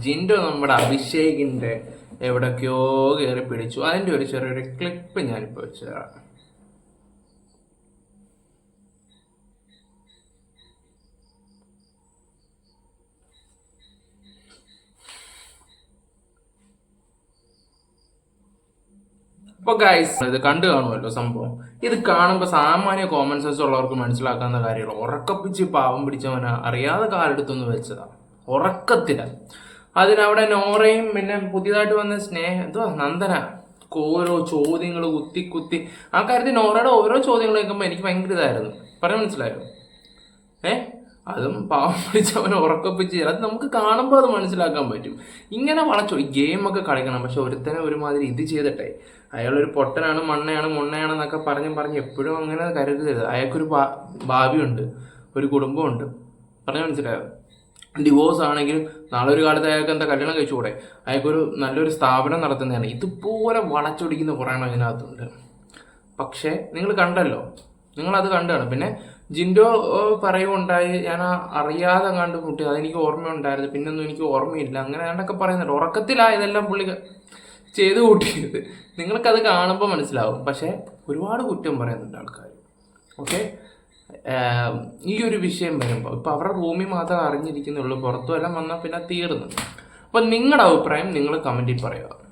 ജിൻഡോ നമ്മുടെ അഭിഷേകിന്റെ എവിടൊക്കെയോ കയറി പിടിച്ചു. അതിന്റെ ഒരു ചെറിയൊരു ക്ലിപ്പ് ഞാനിപ്പോ വെച്ചതാണ് അപ്പൊ ഗൈസ് ഇത് കണ്ടു കാണുമല്ലോ സംഭവം. ഇത് കാണുമ്പോൾ സാമാന്യ കോമൺ സെൻസ് ഉള്ളവർക്ക് മനസ്സിലാക്കാവുന്ന കാര്യങ്ങൾ. ഉറക്കപ്പിച്ച് പാവം പിടിച്ചവനാ അറിയാതെ കാലെടുത്തൊന്ന് വെച്ചതാ. ഉറക്കത്തില. അതിനവിടെ നോറയും പിന്നെ പുതിയതായിട്ട് വന്ന സ്നേഹ എന്തോ നന്ദന. ഓരോ ചോദ്യങ്ങൾ കുത്തി കുത്തി. ആ കാര്യത്തിൽ നോറയുടെ ഓരോ ചോദ്യങ്ങൾ കേൾക്കുമ്പോൾ എനിക്ക് ഭയങ്കര ഇതായിരുന്നു. പറഞ്ഞു മനസ്സിലായോ? ഏ? അതും പാവം പിടിച്ചവനെ ഉറക്കപ്പിച്ച് അത് നമുക്ക് കാണുമ്പോൾ അത് മനസ്സിലാക്കാൻ പറ്റും. ഇങ്ങനെ വളച്ചോ. ഈ ഗെയിമൊക്കെ കളിക്കണം. പക്ഷെ ഒരുത്തനെ ഒരുമാതിരി ഇത് ചെയ്തിട്ടെ. അയാളൊരു പൊട്ടനാണ് മണ്ണയാണ് മുണ്ണയാണെന്നൊക്കെ പറഞ്ഞ് പറഞ്ഞ് എപ്പോഴും അങ്ങനെ കരുതരുത്. അയാൾക്കൊരു ഭാവിയുണ്ട്. ഒരു കുടുംബമുണ്ട് പറഞ്ഞു മനസ്സിലായോ? ഡിവോഴ്സ് ആണെങ്കിലും നാളെ ഒരു കാലത്ത് അയാൾക്ക് എന്താ കല്യാണം കഴിച്ചുകൂടെ? അയാൾക്കൊരു നല്ലൊരു സ്ഥാപനം നടത്തുന്നതാണ്. ഇതുപോലെ വളച്ചൊടിക്കുന്ന കുറേ എണ്ണം ഇതിനകത്തുണ്ട്. പക്ഷേ നിങ്ങൾ കണ്ടല്ലോ. നിങ്ങളത് കണ്ടാണ്. പിന്നെ ജിൻഡോ പറയുകയുണ്ടായി. ഞാൻ അറിയാതെ കണ്ട് മുട്ടി അതെനിക്ക് ഓർമ്മയുണ്ടായിരുന്നു. പിന്നൊന്നും എനിക്ക് ഓർമ്മയില്ല. അങ്ങനെ അതൊക്കെ പറയുന്നുണ്ട്. ഉറക്കത്തിലാ ഇതെല്ലാം പുള്ളി ചെയ്ത് കൂട്ടിയത്. നിങ്ങൾക്കത് കാണുമ്പോൾ മനസ്സിലാവും. പക്ഷേ ഒരുപാട് കുറ്റം പറയുന്നുണ്ട് ആൾക്കാർ ഓക്കെ? ഈ ഒരു വിഷയം വരുമ്പോൾ ഇപ്പോൾ അവരുടെ റൂമിൽ മാത്രം അറിഞ്ഞിരിക്കുന്നുള്ളൂ പുറത്തുമെല്ലാം വന്നാൽ പിന്നെ തീർന്നു. അപ്പോൾ നിങ്ങളുടെ അഭിപ്രായം നിങ്ങൾ കമന്റിൽ പറയുക.